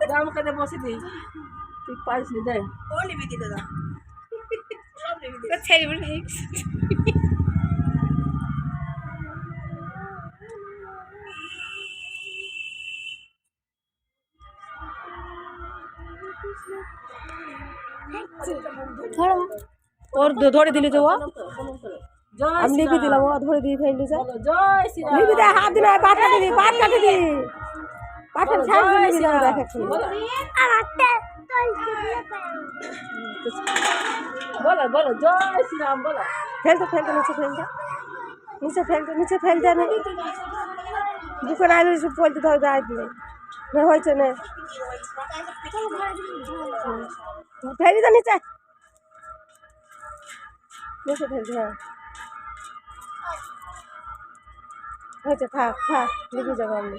যা আমাকে দে বসে দিই তুই পারিস নি দে ও নিবি দিল দিল terrible hicks. ওর দ- ধরে দিলি যে ও? জয় আমি লিখে দিলাম ও ধরে দিয়ে ফেললি যে বলো জয় শ্রীরাম। লিখে দে হাত দিলে পাট কাটি দি পাট কাটি দি পাটের ছাড় জয় দিলি দিলাম শ্রীরাম দেখ একটু বলো বলো জয় শ্রীরাম বলো। ফেলতে ফেলতে নিচে ফেলতে নিচে ফেলতে নিচে ফেলতে নে। বুকে না দিলে ফেলতে ধরবে আর দিলে না হয়েছে না। ফেলি তো নিচে। নিচে ফেলতে হ্যাঁ। হয়েছে থাক থাক লিখে যাব আমি।